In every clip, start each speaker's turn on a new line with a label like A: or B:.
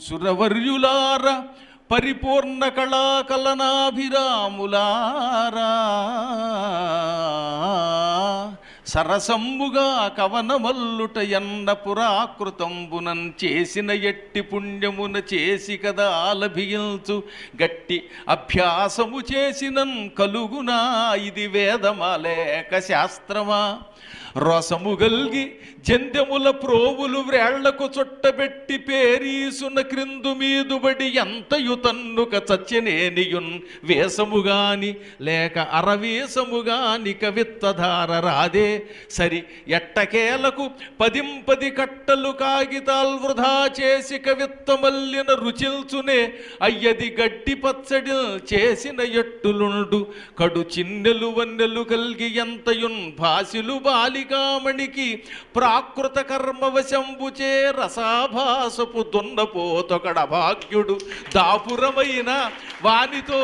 A: సురవర్యులార పరిపూర్ణ కళాకలనాభిరాములారా. సరసంబుగా కవనమల్లుట ఎన్న పురాకృతంబునం చేసిన ఎట్టి పుణ్యమున చేసి కదా లభించు గట్టి అభ్యాసము చేసినన్ కలుగునా ఇది వేదమా లేక శాస్త్రమా? రసము గల్గి జందెముల ప్రోవులు వ్రేళ్ళకు చుట్టబెట్టి పేరీసున క్రిందు మీదుబడి ఎంతయు తన్నుక చచ్చనేనియున్ వేసముగాని లేక అరవేసముగాని కవిత్వధార రాదే. సరి ఎట్టకేలకు పదింపది కట్టలు కాగితాల్ వృధా చేసి కవిత్వమల్లిన రుచిల్చునే అయ్యది గడ్డి పచ్చడి చేసిన ఎట్టులుండు. కడు చిన్నెలు వన్నెలు కలిగి ఎంతయున్ భాసిలు బాలికామణికి ప్రాకృత కర్మవశంబుచే రసాభాసపు దున్నపోతొకడ భాగ్యుడు దాపురమైన వానితో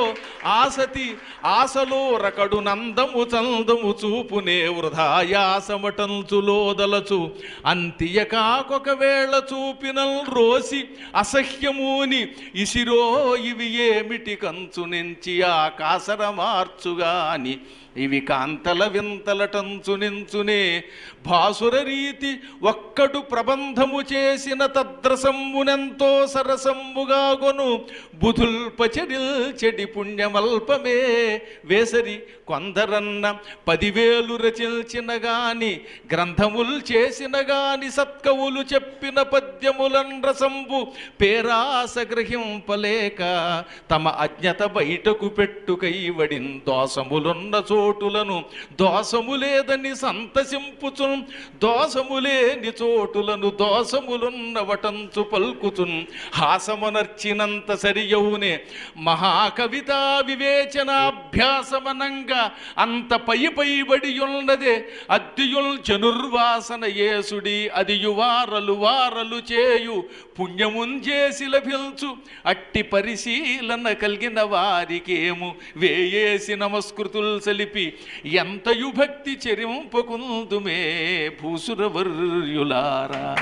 A: ఆసతి ఆశలో రకడు నందము చందము చూపునే వృధాయాసమటంచులోదలచు. అంతియ కాకొకవేళ చూపినల్ రోసి అసహ్యమూని ఇసిరో ఇవి ఏమిటి కంచు నుంచి ఆకాసర మార్చుగాని. ఇవి కాంతల వింతలటంచు నించునే భాసుర రీతి ఒక్కడు ప్రబంధము చేసిన తద్రసమ్మునెంతో సరసమ్ముగా గొను. బుధుల్పచడిల్ చెడి పుణ్యమల్పమే వేసరి కొందరన్న పదివేలు రచించిన గాని గ్రంథములు చేసిన గాని సత్కవులు చెప్పిన పద్యములన్ రసంబు పేరాస గ్రహింపలేక తమ అజ్ఞత బయటకు పెట్టుకై వడిన్ దోషములున్న చోటులను దోషము లేదని సంతసింపుచున్ దోషము లేని చోటులను దోషములున్న వటంచు పల్కుచున్. హాసమునర్చినంత సరియవునే మహాకవిత అభ్యాసమనంగా అంత పై పైబడి ఉన్నదే. అద్దియుల్ చనుర్వాసన యేసుడి అది వారలు వారలు చేయు. పుణ్యముంజేసి లభించు అట్టి పరిశీలన కలిగిన వారికేము. వేయేసి నమస్కృతులు సలిపి. ఎంతయు భక్తి చెరింపకుందుమే భూసురవర్యులారా.